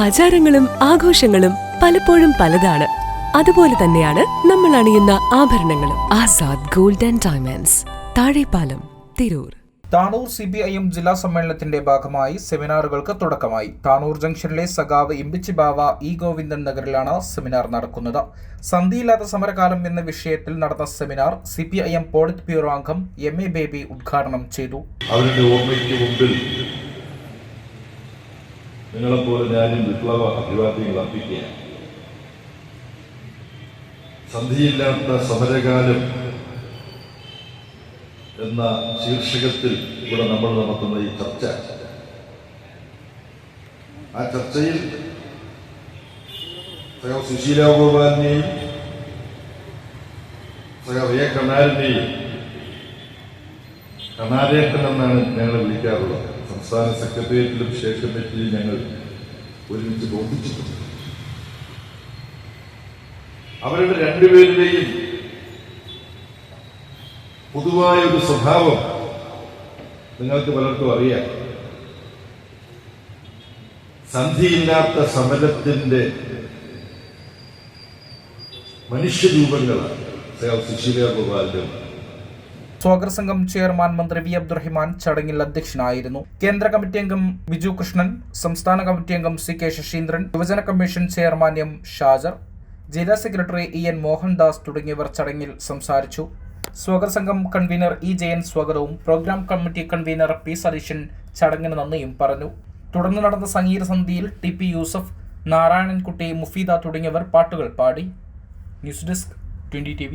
ആചാരങ്ങളും ആഘോഷങ്ങളും പലപ്പോഴും പലതാണ്. അതുപോലെ തന്നെയാണ് നമ്മൾ അണിയുന്ന ആഭരണങ്ങളും. Azad gold and diamonds Thazhepalam Tirur. Tanur C P I M ജില്ലാ സമ്മേളനത്തിന്റെ ഭാഗമായി സെമിനാറുകൾക്ക് തുടക്കമായി. താനൂർ ജംഗ്ഷനിലെ സഖാവ് ഇമ്പിച്ചി ബാവ ഇ ഗോവിന്ദൻ നഗറിലാണ് സെമിനാർ നടക്കുന്നത്. സന്ധിയില്ലാത്ത സമരകാലം എന്ന വിഷയത്തിൽ നടന്ന seminar C P I M Polit Bureau അംഗം എം എ ബേബി ഉദ്ഘാടനം ചെയ്തു. അവരുടെ ഓർമ്മയ്ക്ക് മുമ്പിൽ നിങ്ങളെപ്പോലെ ഞാനും വിപ്ലവ അഭിവാദ്യങ്ങൾ അർപ്പിക്കുകയാണ്. സന്ധിയില്ലാത്ത സമരകാലം എന്ന ശീർഷകത്തിൽ ഇവിടെ നമ്മൾ നടത്തുന്ന ഈ ചർച്ച. ആ ചർച്ചയിൽ സഹ സുശീല ഗോപാലിനെയും സഹ എ കണ്ണാരിനെയും കണാരേട്ടൻ എന്നാണ് ഞങ്ങൾ വിളിക്കാറുള്ളത്. സംസ്ഥാന സെക്രട്ടേറിയറ്റിലും സ്റ്റേറ്റ് കമ്മിറ്റിയിലും ഞങ്ങൾ ഒരുമിച്ച് ബോധിച്ചിട്ടുണ്ട് അവരുടെ രണ്ടുപേരുടെയും പൊതുവായ ഒരു സ്വഭാവം നിങ്ങൾക്ക് പലർക്കും അറിയാം. സന്ധിയില്ലാത്ത സമരത്തിന്റെ മനുഷ്യരൂപങ്ങളാണ്. സുശീല ഗോപാലിന്റെ സ്വാഗത സംഘം ചെയർമാൻ മന്ത്രി വി അബ്ദുറഹിമാൻ ചടങ്ങിൽ അധ്യക്ഷനായിരുന്നു. കേന്ദ്ര കമ്മിറ്റി അംഗം ബിജു കൃഷ്ണൻ സംസ്ഥാന കമ്മിറ്റി അംഗം സി കെ ശശീന്ദ്രൻ യുവജന കമ്മീഷൻ ചെയർമാൻ എം ഷാജർ ജില്ലാ സെക്രട്ടറി ഇ എൻ മോഹൻദാസ് തുടങ്ങിയവർ ചടങ്ങിൽ സംസാരിച്ചു. സ്വാഗത സംഘം കൺവീനർ ഇ ജയൻ സ്വാഗതവും programme committee convener P Satheesan ചടങ്ങിന് നന്ദിയും പറഞ്ഞു. തുടർന്ന് നടന്ന സംഗീത സന്ധിയിൽ ടി പി യൂസഫ് നാരായണൻകുട്ടി മുഫീദ തുടങ്ങിയവർ പാട്ടുകൾ പാടി. News desk twenty T